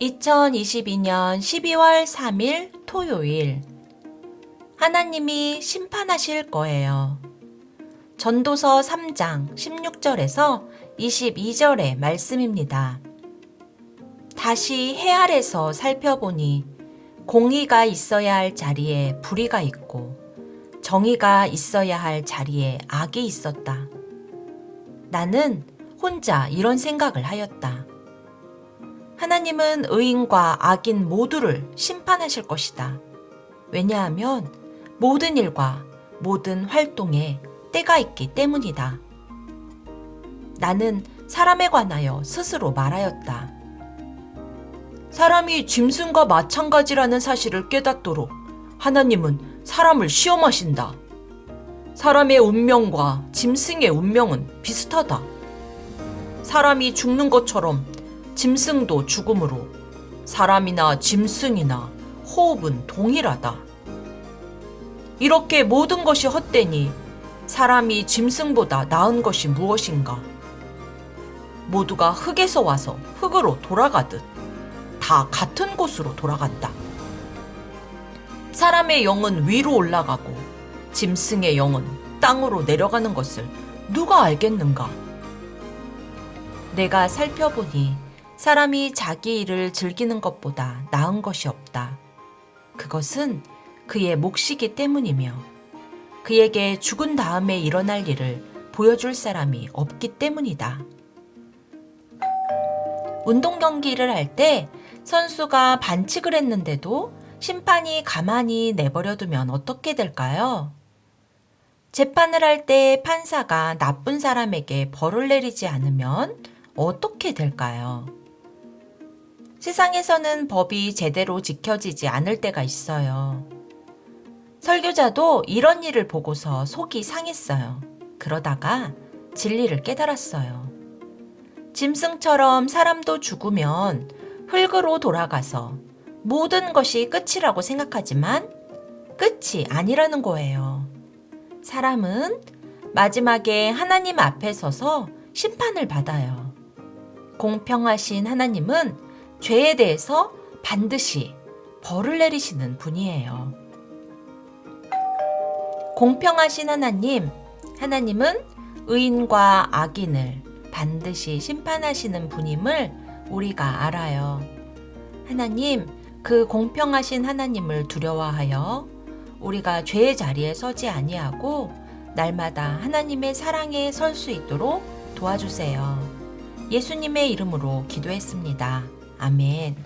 2022년 12월 3일 토요일. 하나님이 심판하실 거예요. 전도서 3장 16절에서 22절의 말씀입니다. 다시 해 아래서 살펴보니 공의가 있어야 할 자리에 불의가 있고 정의가 있어야 할 자리에 악이 있었다. 나는 혼자 이런 생각을 하였다. 하나님은 의인과 악인 모두를 심판하실 것이다. 왜냐하면 모든 일과 모든 활동에 때가 있기 때문이다. 나는 사람에 관하여 스스로 말하였다. 사람이 짐승과 마찬가지라는 사실을 깨닫도록 하나님은 사람을 시험하신다. 사람의 운명과 짐승의 운명은 비슷하다. 사람이 죽는 것처럼 짐승도 죽음으로 사람이나 짐승이나 호흡은 동일하다. 이렇게 모든 것이 헛되니 사람이 짐승보다 나은 것이 무엇인가? 모두가 흙에서 와서 흙으로 돌아가듯 다 같은 곳으로 돌아간다. 사람의 영은 위로 올라가고 짐승의 영은 땅으로 내려가는 것을 누가 알겠는가? 내가 살펴보니 사람이 자기 일을 즐기는 것보다 나은 것이 없다. 그것은 그의 몫이기 때문이며 그에게 죽은 다음에 일어날 일을 보여줄 사람이 없기 때문이다. 운동 경기를 할 때 선수가 반칙을 했는데도 심판이 가만히 내버려두면 어떻게 될까요? 재판을 할 때 판사가 나쁜 사람에게 벌을 내리지 않으면 어떻게 될까요? 세상에서는 법이 제대로 지켜지지 않을 때가 있어요. 설교자도 이런 일을 보고서 속이 상했어요. 그러다가 진리를 깨달았어요. 짐승처럼 사람도 죽으면 흙으로 돌아가서 모든 것이 끝이라고 생각하지만 끝이 아니라는 거예요. 사람은 마지막에 하나님 앞에 서서 심판을 받아요. 공평하신 하나님은 죄에 대해서 반드시 벌을 내리시는 분이에요. 공평하신 하나님, 하나님은 의인과 악인을 반드시 심판하시는 분임을 우리가 알아요. 하나님, 그 공평하신 하나님을 두려워하여 우리가 죄의 자리에 서지 아니하고 날마다 하나님의 사랑에 설 수 있도록 도와주세요. 예수님의 이름으로 기도했습니다. 아멘.